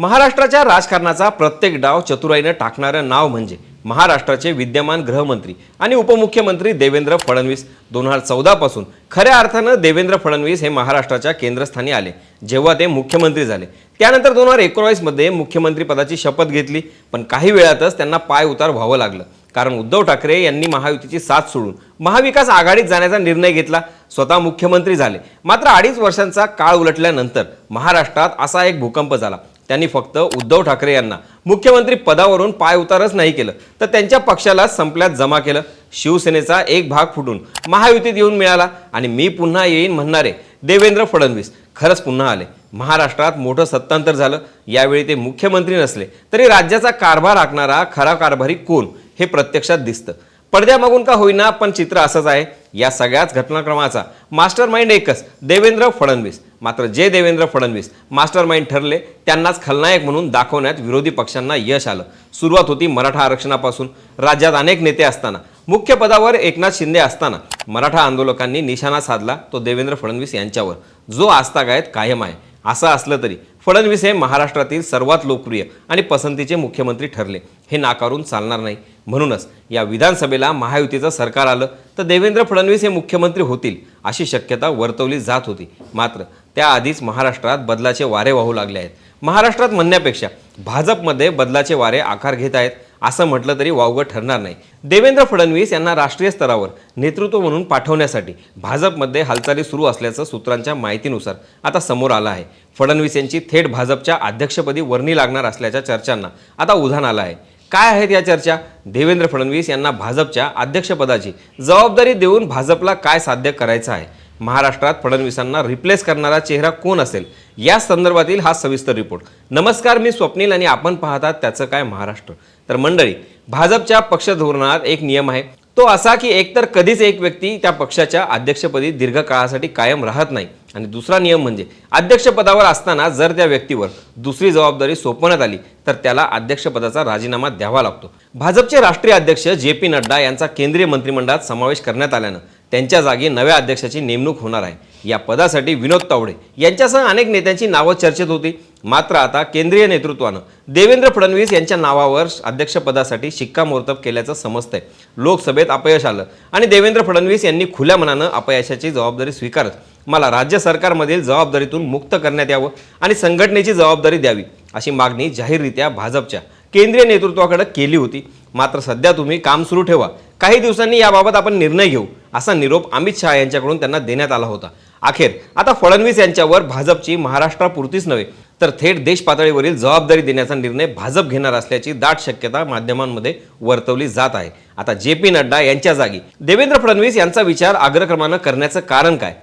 महाराष्ट्राच्या राजकारणाचा प्रत्येक डाव चतुराईनं टाकणारं नाव म्हणजे महाराष्ट्राचे विद्यमान गृहमंत्री आणि उपमुख्यमंत्री देवेंद्र फडणवीस. दोन हजार चौदापासून खऱ्या अर्थानं देवेंद्र फडणवीस हे महाराष्ट्राच्या केंद्रस्थानी आले जेव्हा ते मुख्यमंत्री झाले. त्यानंतर दोन हजार एकोणावीसमध्ये मुख्यमंत्रीपदाची शपथ घेतली पण काही वेळातच त्यांना पाय उतार व्हावं लागलं. कारण उद्धव ठाकरे यांनी महायुतीची साथ सोडून महाविकास आघाडीत जाण्याचा निर्णय घेतला स्वतः मुख्यमंत्री झाले. मात्र अडीच वर्षांचा काळ उलटल्यानंतर महाराष्ट्रात असा एक भूकंप झाला. त्यांनी फक्त उद्धव ठाकरे यांना मुख्यमंत्री पदावरून पाय उतारच नाही केलं. तर त्यांच्या पक्षाला संपल्यात जमा केलं. शिवसेनेचा एक भाग फुटून महायुतीत येऊन मिळाला आणि मी पुन्हा येईन म्हणणारे देवेंद्र फडणवीस. खरंच पुन्हा आले. महाराष्ट्रात मोठं सत्तांतर झालं. यावेळी ते मुख्यमंत्री नसले. तरी राज्याचा कारभार आखणारा खरा कारभारी कोण हे प्रत्यक्षात दिसतं. पडद्यामागून का होईना पण चित्र असंच आहे. या सगळ्याच घटनाक्रमाचा मास्टर माइंड एकच देवेंद्र फडणवीस. मात्र जे देवेंद्र फडणवीस मास्टर माइंड ठरले त्यांनाच खलनायक म्हणून दाखवण्यात विरोधी पक्षांना यश आलं. सुरुवात होती मराठा आरक्षणापासून. राज्यात अनेक नेते असताना मुख्य पदावर एकनाथ शिंदे असताना मराठा आंदोलकांनी निशाणा साधला तो देवेंद्र फडणवीस यांच्यावर. जो आजतागायत कायम आहे. असं असलं तरी फडणवीस हे महाराष्ट्रातील सर्वात लोकप्रिय आणि पसंतीचे मुख्यमंत्री ठरले. हे नाकारून चालणार नाही. म्हणूनच या विधानसभेला महायुतीचं सरकार आलं तर देवेंद्र फडणवीस हे मुख्यमंत्री होतील अशी शक्यता वर्तवली जात होती. मात्र त्याआधीच महाराष्ट्रात बदलाचे वारे वाहू लागले आहेत. महाराष्ट्रात म्हणण्यापेक्षा भाजपमध्ये बदलाचे वारे आकार घेत आहेत असं म्हटलं तरी वावगं ठरणार नाही. देवेंद्र फडणवीस यांना राष्ट्रीय स्तरावर नेतृत्व म्हणून पाठवण्यासाठी भाजपमध्ये हालचाली सुरू असल्याचं सूत्रांच्या माहितीनुसार आता समोर आलं आहे. फडणवीस यांची थेट भाजपच्या अध्यक्षपदी वर्णी लागणार असल्याच्या चर्चांना आता उधाण आलं आहे. काय आहेत या चर्चा? देवेंद्र फडणवीस यांना भाजपच्या अध्यक्षपदाची जबाबदारी देऊन भाजपला काय साध्य करायचं आहे? महाराष्ट्रात फडणवीसांना रिप्लेस करणारा चेहरा कोण असेल? या संदर्भातील हा सविस्तर रिपोर्ट नमस्कार मी स्वप्नील आणि आपण पाहतात त्याचं काय महाराष्ट्र. तर मंडळी भाजपच्या पक्ष धोरणात एक नियम आहे. तो असा की एकतर कधीच एक व्यक्ती त्या पक्षाच्या अध्यक्षपदी दीर्घकाळासाठी कायम राहत नाही. आणि दुसरा नियम म्हणजे अध्यक्षपदावर असताना जर त्या व्यक्तीवर दुसरी जबाबदारी सोपवण्यात आली तर त्याला अध्यक्षपदाचा राजीनामा द्यावा लागतो. भाजपचे राष्ट्रीय अध्यक्ष जे पी नड्डा यांचा केंद्रीय मंत्रिमंडळात समावेश करण्यात आल्यानं त्यांच्या जागी नव्या अध्यक्षाची नेमणूक होणार आहे. या पदासाठी विनोद तावडे यांच्यासह अनेक नेत्यांची नावं चर्चेत होती. मात्र आता केंद्रीय नेतृत्वानं देवेंद्र फडणवीस यांच्या नावावर अध्यक्षपदासाठी शिक्कामोर्तब केल्याचं समजतंय. लोकसभेत अपयश आलं आणि देवेंद्र फडणवीस यांनी खुल्या मनानं अपयशाची जबाबदारी स्वीकारत. मला राज्य सरकारमधील जबाबदारीतून मुक्त करण्यात यावं आणि संघटनेची जबाबदारी द्यावी अशी मागणी जाहीररित्या भाजपच्या केंद्रीय नेतृत्वाकडे केली होती. मात्र सध्या तुम्ही काम सुरू ठेवा. काही दिवसांनी याबाबत आपण निर्णय घेऊ असा निरोप अमित शहा यांच्याकडून त्यांना देण्यात आला होता. अखेर आता फडणवीस यांच्यावर भाजपची महाराष्ट्रापुरतीच नव्हे तर थेट देश पातळीवरील जबाबदारी देण्याचा निर्णय भाजप घेणार असल्याची दाट शक्यता माध्यमांमध्ये वर्तवली जात आहे. आता जे पी नड्डा यांच्या जागी देवेंद्र फडणवीस यांचा विचार अग्रक्रमानं करण्याचं कारण काय?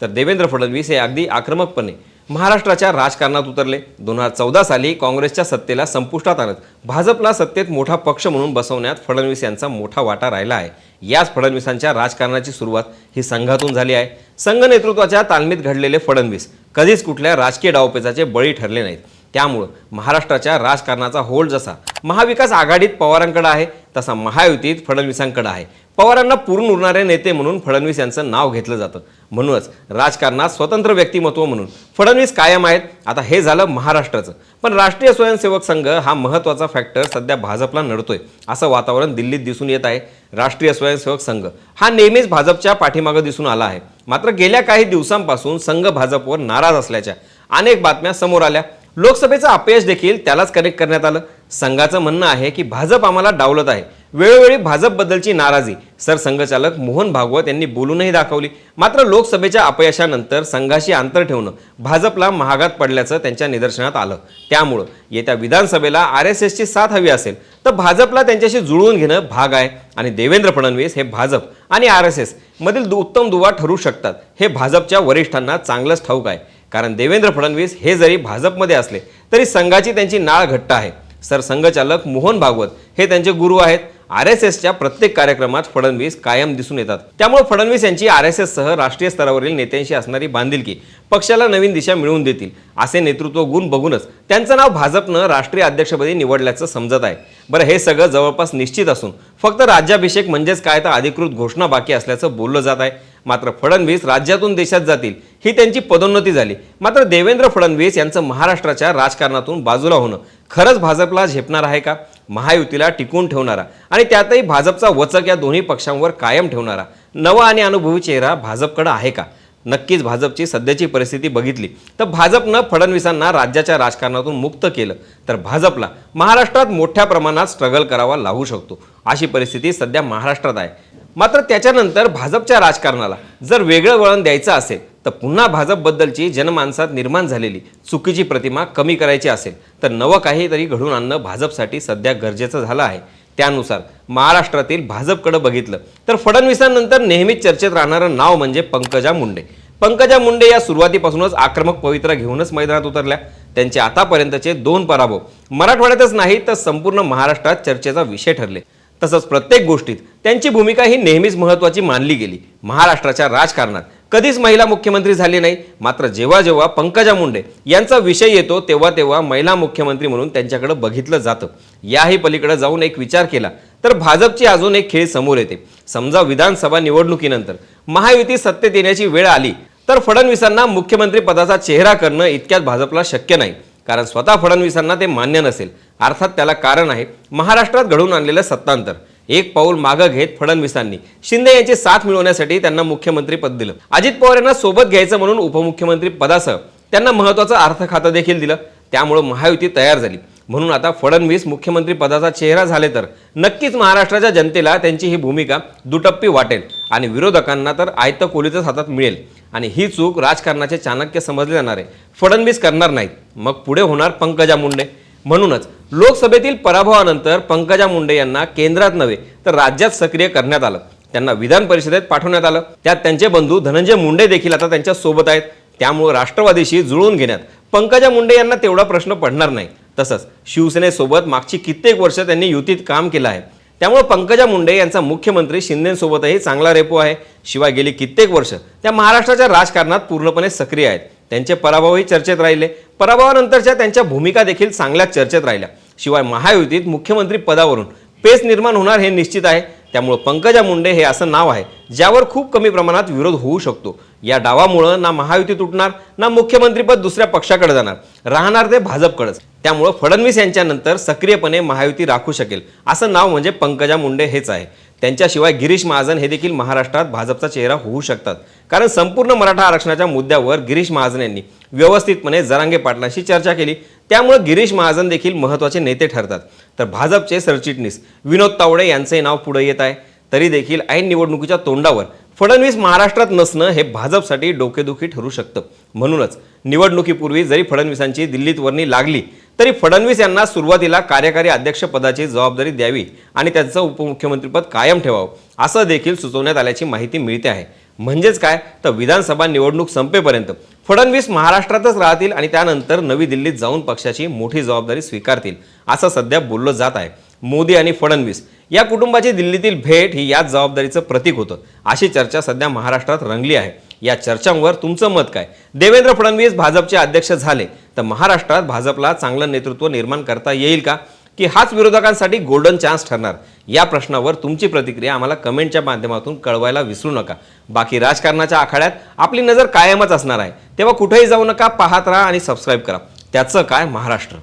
तर देवेंद्र फडणवीस हे अगदी आक्रमकपणे महाराष्ट्राच्या राजकारणात उतरले. दोन हजार चौदा साली काँग्रेसच्या सत्तेला संपुष्टात आणत भाजपला सत्तेत मोठा पक्ष म्हणून बसवण्यात फडणवीस यांचा मोठा वाटा राहिला आहे. याच फडणवीसांच्या राजकारणाची सुरुवात ही संघातून झाली आहे. संघ नेतृत्वाच्या तालमीत घडलेले फडणवीस कधीच कुठल्या राजकीय डावपेचाचे बळी ठरले नाहीत. त्यामुळं महाराष्ट्राच्या राजकारणाचा होल्ड जसा महाविकास आघाडीत पवारांकडे आहे तसा महायुतीत फडणवीसांकडे आहे. पवारांना पुरून उरणारे नेते म्हणून फडणवीस यांचं नाव घेतलं जातं. म्हणूनच राजकारणात स्वतंत्र व्यक्तिमत्व म्हणून फडणवीस कायम आहेत. आता हे झालं महाराष्ट्राचं. पण राष्ट्रीय स्वयंसेवक संघ हा महत्त्वाचा फॅक्टर सध्या भाजपला नडतोय असं वातावरण दिल्लीत दिसून येत आहे. राष्ट्रीय स्वयंसेवक संघ हा नेहमीच भाजपच्या पाठीमागं दिसून आला आहे. मात्र गेल्या काही दिवसांपासून संघ भाजपवर नाराज असल्याच्या अनेक बातम्या समोर आल्या. लोकसभेचं अपयश देखील त्यालाच कनेक्ट करण्यात आलं. संघाचं म्हणणं आहे की भाजप आम्हाला डावलत आहे. वेळोवेळी भाजपबद्दलची नाराजी. सरसंघचालक मोहन भागवत यांनी बोलूनही दाखवली. मात्र लोकसभेच्या अपयशानंतर संघाशी अंतर ठेवणं भाजपला महागात पडल्याचं त्यांच्या निदर्शनात आलं. त्यामुळं येत्या विधानसभेला आर एस एसची साथ हवी असेल तर भाजपला त्यांच्याशी जुळवून घेणं भाग आहे. आणि देवेंद्र फडणवीस हे भाजप आणि आर एस एस मधील दु- उत्तम दुवा ठरू शकतात. हे भाजपच्या वरिष्ठांना चांगलंच ठाऊक आहे. कारण देवेंद्र फडणवीस हे जरी भाजपमध्ये असले तरी संघाची त्यांची नाळ घट्ट आहे. सरसंघचालक मोहन भागवत हे त्यांचे गुरु आहेत. आर एस एसच्या प्रत्येक कार्यक्रमात फडणवीस कायम दिसून येतात. त्यामुळे फडणवीस यांची आर एस एस सह राष्ट्रीय स्तरावरील नेत्यांशी असणारी बांधिलकी पक्षाला नवीन दिशा मिळवून देतील असे नेतृत्व गुण बघूनच त्यांचं नाव भाजपनं राष्ट्रीय अध्यक्षपदी निवडल्याचं समजत आहे. बरं हे सगळं जवळपास निश्चित असून फक्त राज्याभिषेक म्हणजेच काय तर अधिकृत घोषणा बाकी असल्याचं बोललं जात आहे. मात्र फडणवीस राज्यातून देशात जातील ही त्यांची पदोन्नती झाली. मात्र देवेंद्र फडणवीस यांचं महाराष्ट्राच्या राजकारणातून बाजूला होणं खरंच भाजपला झेपणार आहे का? महायुतीला टिकून ठेवणारा आणि त्यातही भाजपचा वचक या दोन्ही पक्षांवर कायम ठेवणारा नवा आणि अनुभवी चेहरा भाजपकडं आहे का? नक्कीच भाजपची सध्याची परिस्थिती बघितली. तर भाजपनं फडणवीसांना राज्याच्या राजकारणातून मुक्त केलं तर भाजपला महाराष्ट्रात मोठ्या प्रमाणात स्ट्रगल करावा लागू शकतो. अशी परिस्थिती सध्या महाराष्ट्रात आहे. मात्र त्याच्यानंतर भाजपच्या राजकारणाला जर वेगळं वळण द्यायचं असेल तर पुन्हा भाजपबद्दलची जनमानसात निर्माण झालेली चुकीची प्रतिमा कमी करायची असेल तर नवं काहीतरी घडून आणणं भाजपसाठी सध्या गरजेचं झालं आहे. त्यानुसार महाराष्ट्रातील भाजपकडे बघितलं तर फडणवीसांनंतर नेहमीच चर्चेत राहणारं नाव म्हणजे पंकजा मुंडे. पंकजा मुंडे या सुरुवातीपासूनच आक्रमक पवित्रा घेऊनच मैदानात उतरल्या. त्यांचे आतापर्यंतचे दोन पराभव मराठवाड्यातच नाही तर संपूर्ण महाराष्ट्रात चर्चेचा विषय ठरले. तसंच प्रत्येक गोष्टीत त्यांची भूमिका ही नेहमीच महत्त्वाची मानली गेली. महाराष्ट्राच्या राजकारणात कधीच महिला मुख्यमंत्री झाली नाही मात्र जेव्हा जेव्हा पंकजा मुंडे यांचा विषय येतो तेव्हा तेव्हा महिला मुख्यमंत्री म्हणून त्यांच्याकडे बघितलं जातं. याही पलीकडे जाऊन एक विचार केला तर भाजपची अजून एक खेळ समोर येते. समजा विधानसभा निवडणुकीनंतर महायुती सत्तेत येण्याची वेळ आली तर फडणवीसांना मुख्यमंत्री पदाचा चेहरा करणं इतक्यात भाजपला शक्य नाही. कारण स्वतः फडणवीसांना ते मान्य नसेल. अर्थात त्याला कारण आहे महाराष्ट्रात घडून आणलेलं सत्तांतर. एक पाऊल मागं घेत फडणवीसांनी. शिंदे यांची साथ मिळवण्यासाठी त्यांना मुख्यमंत्री पद दिलं. अजित पवार यांना सोबत घ्यायचं म्हणून उपमुख्यमंत्री पदासह त्यांना महत्वाचं अर्थ खातं देखील दिलं. त्यामुळं महायुती तयार झाली. म्हणून आता फडणवीस मुख्यमंत्री पदाचा चेहरा झाले तर नक्कीच महाराष्ट्राच्या जनतेला त्यांची ही भूमिका दुटप्पी वाटेल आणि विरोधकांना तर आयत कोलीचंच हातात मिळेल. आणि ही चूक राजकारणाचे चाणक्य समजले जाणारे. फडणवीस करणार नाहीत. मग पुढे होणार पंकजा मुंडे. म्हणूनच लोकसभेतील पराभवानंतर पंकजा मुंडे यांना केंद्रात नव्हे तर राज्यात सक्रिय करण्यात आलं. त्यांना विधान परिषदेत पाठवण्यात आलं. त्यात त्यांचे बंधू धनंजय मुंडे देखील आता त्यांच्यासोबत आहेत. त्यामुळे राष्ट्रवादीशी जुळवून घेण्यात पंकजा मुंडे यांना तेवढा प्रश्न पडणार नाही. तसंच शिवसेनेसोबत मागची कित्येक वर्ष त्यांनी युतीत काम केलं आहे. त्यामुळे पंकजा मुंडे यांचा मुख्यमंत्री शिंदेसोबतही चांगला रेपो आहे. शिवाय गेली कित्येक वर्ष त्या महाराष्ट्राच्या राजकारणात पूर्णपणे सक्रिय आहेत. त्यांचे पराभवही चर्चेत राहिले. पराभवानंतरच्या त्यांच्या भूमिका देखील चांगल्या चर्चेत राहिल्या. शिवाय महायुतीत मुख्यमंत्री पदावरून पेच निर्माण होणार हे निश्चित आहे. त्यामुळं पंकजा मुंडे हे असं नाव आहे ज्यावर खूप कमी प्रमाणात विरोध होऊ शकतो. या डावामुळं ना महायुती तुटणार ना मुख्यमंत्रीपद दुसऱ्या पक्षाकडे जाणार. राहणार ते भाजपकडेच. त्यामुळं फडणवीस यांच्यानंतर सक्रियपणे महायुती राखू शकेल असं नाव म्हणजे पंकजा मुंडे हेच आहे. त्यांच्याशिवाय गिरीश महाजन हे देखील महाराष्ट्रात भाजपचा चेहरा होऊ शकतात. कारण संपूर्ण मराठा आरक्षणाच्या मुद्द्यावर गिरीश महाजन यांनी व्यवस्थितपणे जरांगे पाटलांशी चर्चा केली त्यामुळे गिरीश महाजन देखील महत्त्वाचे नेते ठरतात. तर भाजपचे सरचिटणीस विनोद तावडे यांचंही नाव पुढे येत आहे. तरी देखील ऐन निवडणुकीच्या तोंडावर फडणवीस महाराष्ट्रात नसणं हे भाजपसाठी डोकेदुखी ठरू शकतं. म्हणूनच निवडणुकीपूर्वी जरी फडणवीसांची दिल्लीत वर्णी लागली तरी फडणवीस यांना सुरुवातीला कार्यकारी अध्यक्षपदाची जबाबदारी द्यावी आणि त्यांचं उपमुख्यमंत्रीपद कायम ठेवावं असं देखील सुचवण्यात आल्याची माहिती मिळते आहे. म्हणजेच काय? तर विधानसभा निवडणूक संपेपर्यंत फडणवीस महाराष्ट्रातच राहतील आणि त्यानंतर नवी दिल्लीत जाऊन पक्षाची मोठी जबाबदारी स्वीकारतील असं सध्या बोललं जात आहे. मोदी आणि फडणवीस या कुटुंबाची दिल्लीतील भेट ही याच जबाबदारीचं प्रतीक होतं अशी चर्चा सध्या महाराष्ट्रात रंगली आहे. या चर्चांवर तुमचं मत काय? देवेंद्र फडणवीस भाजपचे अध्यक्ष झाले तर महाराष्ट्रात भाजपला चांगलं नेतृत्व निर्माण करता येईल का? की हाच विरोधकांसाठी गोल्डन चान्स ठरणार. या प्रश्नावर तुमची प्रतिक्रिया आम्हाला कमेंटच्या माध्यमातून कळवायला विसरू नका. बाकी राजकारणाच्या आखाड्यात आपली नजर कायमच असणार आहे. तेव्हा कुठेही जाऊ नका पाहत राहा आणि सबस्क्राईब करा. त्याचं काय? महाराष्ट्र.